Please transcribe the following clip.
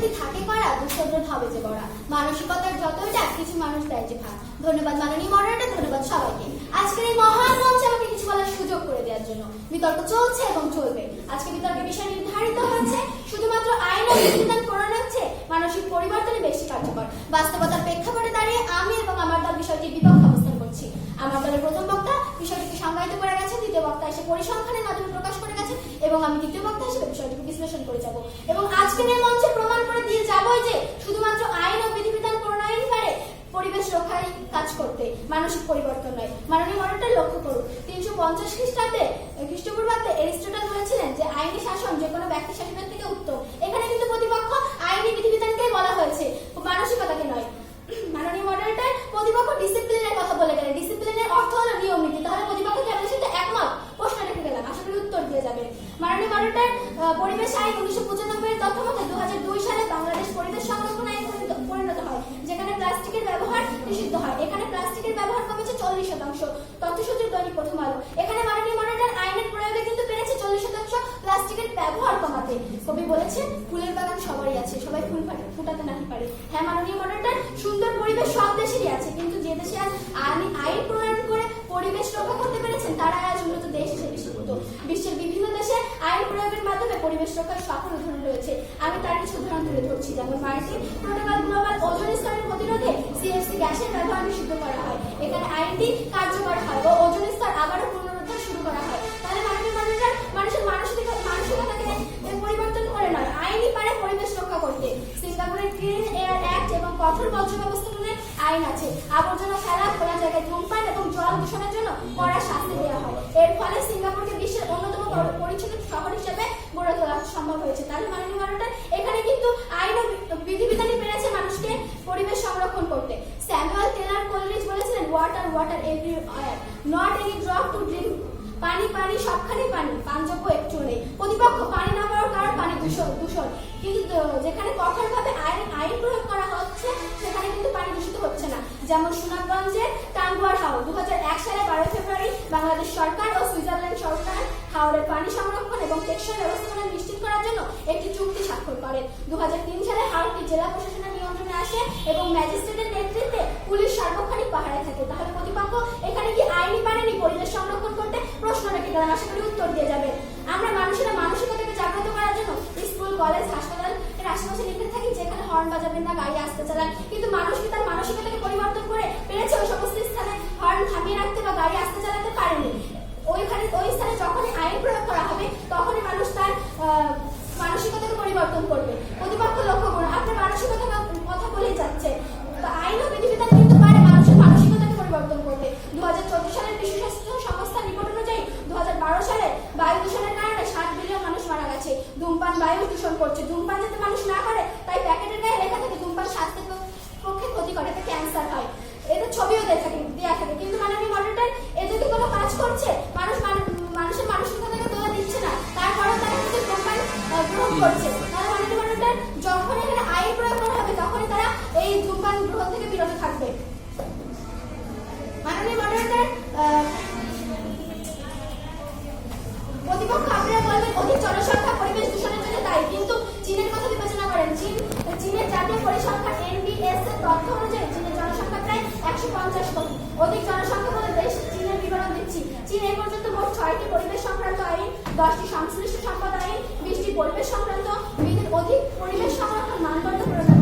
যদি থাকে করা দুঃসদ্রত হবে যে বড়া মানসিকতার যতই ডাক, কিছু মানুষ দেয় যে ভাগ। ধন্যবাদ মাননীয় মডারেটর, ধন্যবাদ সবাইকে। আজকের এই মহান মঞ্চে আমাকে কিছু বলার সুযোগ করে দেওয়ার জন্য। বিতর্ক চলছে এবং চলবে। আজকে বিতর্কের বিষয় নির্ধারিত হচ্ছে। শুধুমাত্র আইন ও বিধিবিধান প্রণয়ন হচ্ছে। মানসিক পরিবর্তনে বেশি কার্যকর। বাস্তবতার প্রেক্ষাপটে দাঁড়িয়ে আমি এবং আমার দল বিষয়টি বিপক্ষে অবস্থান করছি। আমার দলের প্রথম বক্তা বিষয়টিকে সংজ্ঞায়িত করে গেছে। দ্বিতীয় বক্তা এসে পরিসংখ্যানের মাধ্যমে প্রকাশ করে গেছে। এবং আমি দ্বিতীয় বক্তা হিসেবে বিষয়টিকে বিশ্লেষণ করে যাব। এবং আজকের এই মঞ্চে প্রমাণ করে দিয়ে যাবই যে শুধুমাত্র আইন ও বিধিবিধান প্রণয়নই পারে পরিবেশ রক্ষায় কাজ করতে, মানসিক পরিবর্তন নয়। মাননীয় মডেলটা লক্ষ্য করুন। তিনশো পঞ্চাশ খ্রিস্টাব্দে খ্রিস্টপূর্বাব্দে এরিস্টটল বলেছিলেন যে, আইনি শাসন যে কোনো ব্যক্তি শাসনের থেকে উত্তম। এখানে কিন্তু প্রতিপক্ষ আইনি বিধিবিধানকেই বলা হয়েছে মানসিকতাকে নয়। মাননীয় প্রতিপক্ষ ডিসিপ্লিনের কথা বলে গেলেন। ডিসিপ্লিনের অর্থ হলো নিয়ম নীতি। তাহলে প্রতিপক্ষ সাথে একমত? প্রশ্ন রেখে গেলাম। করি উত্তর দিয়ে যাবে। মাননীয় মডেলটার পরিবেশ আইন উনিশশো পঁচানব্বই তথ্য মতে দু হাজার দুই সালে বাংলাদেশ পরিবেশ সংরক্ষণ আইন পরিণত- পরিণত হয় যেখানে প্লাস্টিকের ব্যবহার নিষিদ্ধ হয় এখানে প্লাস্টিকের ব্যবহার কমেছে চল্লিশ শতাংশ। তথ্যসূচির দৈনিক প্রথম আলো। এখানে মাননীয় মডেলটার আইনের প্রয়োগে কিন্তু পেরেছে চল্লিশ শতাংশ প্লাস্টিকের ব্যবহার কমাতে। কবি বলেছেন, ফুলের বাগান সবারই আছে, সবাই ফুল ফাটে- ফুটাতে নাহি পারে। হ্যাঁ মাননীয় মডেলটার সুন্দর পরিবেশ সব দেশেরই আছে, কিন্তু যে দেশে আইন আইন প্রণয়ন করে পরিবেশ রক্ষা করতে পেরেছেন, তারা আজ উন্নত দেশ হিসেবে স্বীকৃত বিশ্বের বিভিন্ন দেশে আইন প্রয়োগের মাধ্যমে পরিবেশ রক্ষার সফল উদাহরণ রয়েছে। আমি তার কিছু উদাহরণ তুলে ধরছি। যেমন মার্কিন প্রোটোকল গ্লোবাল ওজন স্তরের প্রতিরোধে আইনটি কার্যকর হয় ও ওজন স্তর আবারও পুনরুদ্ধার শুরু করা হয়। তাহলে মাননীয় মডেলটার মানুষের মানসিক মানসিকতাকে পরিবর্তন করে নয় আইনই পারে পরিবেশ রক্ষা করতে। সিঙ্গাপুরের ক্লিন এয়ার অ্যাক্ট এবং কঠোর বর্জ্য ব্যবস্থাপনার আইন আছে। আবর্জনা ফেলা, খোলা জায়গায় ধূমপান এবং জল দূষণের জন্য কড়া শাস্তি দেওয়া হয়। এর ফলে সিঙ্গাপুরকে বিশ্বের অন্যতম পরি- পরিচ্ছন্ন শহর হিসেবে গড়ে তোলা সম্ভব হয়েছে। তাহলে মাননীয় মডেলটা এখানে কিন্তু আইন ও বি- বিধিবিধানই পেরেছে মানুষকে পরিবেশ সংরক্ষণ করতে Samuel Taylor Coleridge water water every not any drop to drink পানি পানি সবখানে পানি। পানযোগ্য একটু নেই। প্রতিপক্ষ পানি না পাওয়ার কারণ পানি দূষণ দূষণ। কিন্তু যেখানে কঠোরভাবে আইন আইন প্রয়োগ করা হচ্ছে, সেখানে কিন্তু পানি দূষিত হচ্ছে না। যেমন সুনামগঞ্জে টাঙ্গুয়ার হাওর। দু সালে বারো ফেব্রুয়ারি বাংলাদেশ সরকার ও সুইজারল্যান্ড সরকার হাওড়ের পানি সংরক্ষণ এবং টেকসই ব্যবস্থাপনা নিশ্চিত করার জন্য একটি চুক্তি স্বাক্ষর করেন। দু হাজার তিন সালে হাওড়টি জেলা প্রশাসনের আসে এবং ম্যাজিস্ট্রেটের নেতৃত্বে পুলিশ সার্বক্ষণিক পাহারায় থাকে। তাহলে প্রতিপক্ষ এখানে কি আইনি পারেনি পরিবেশ সংরক্ষণ করতে প্রশ্ন রেখে গেলাম আশা করি উত্তর দিয়ে যাবে। আমরা মানুষেরা মানসিকতাকে জাগ্রত করার জন্য স্কুল, কলেজ, হাসপাতাল এর আশেপাশে লিখে থাকি, যেখানে হর্ন বাজাবেন না, গাড়ি আসতে চালান। কিন্তু মানুষ কি তার মানসিকতাকে পরিবর্তন করে পেরেছে? ওই সমস্ত স্থানে হর্ন থামিয়ে রাখতে বা গাড়ি ধূমপান বায়ু দূষণ করছে। ধূমপান যাতে মানুষ না করে পঞ্চাশ কোটি অধিক জনসংখ্যা বলে দেশ চীনের বিবরণ দিচ্ছি। চীন এই পর্যন্ত মোট ছয়টি পরিবেশ সংক্রান্ত আইন, দশটি সংশ্লিষ্ট সম্পদ আইন, বিশটি পরিবেশ সংক্রান্ত অধিক পরিবেশ সংরক্ষণ মানদণ্ড